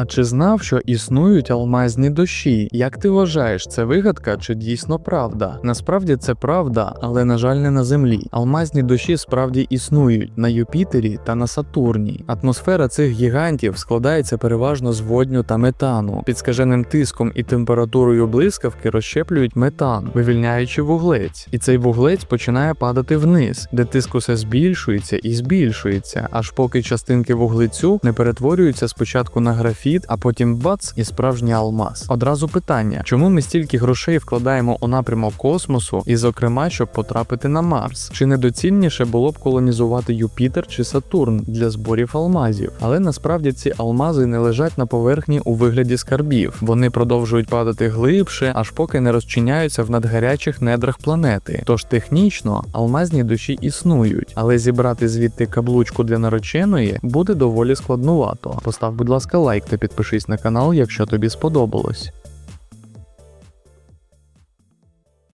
А чи знав, що існують алмазні дощі? Як ти вважаєш, це вигадка чи дійсно правда? Насправді це правда, але на жаль, не на землі. Алмазні дощі справді існують на Юпітері та на Сатурні. Атмосфера цих гігантів складається переважно з водню та метану. Під скаженим тиском і температурою блискавки розщеплюють метан, вивільняючи вуглець. І цей вуглець починає падати вниз, де тиск усе збільшується і збільшується, аж поки частинки вуглецю не перетворюються спочатку на графіт, а потім бац і справжній алмаз. Одразу питання: чому ми стільки грошей вкладаємо у напрямок космосу, і, зокрема, щоб потрапити на Марс? Чи недоцільніше було б колонізувати Юпітер чи Сатурн для зборів алмазів? Але насправді ці алмази не лежать на поверхні у вигляді скарбів. Вони продовжують падати глибше, аж поки не розчиняються в надгарячих недрах планети. Тож технічно алмазні душі існують, але зібрати звідти каблучку для нареченої буде доволі складнувато. Постав, будь ласка, лайк та підпишись на канал, якщо тобі сподобалось.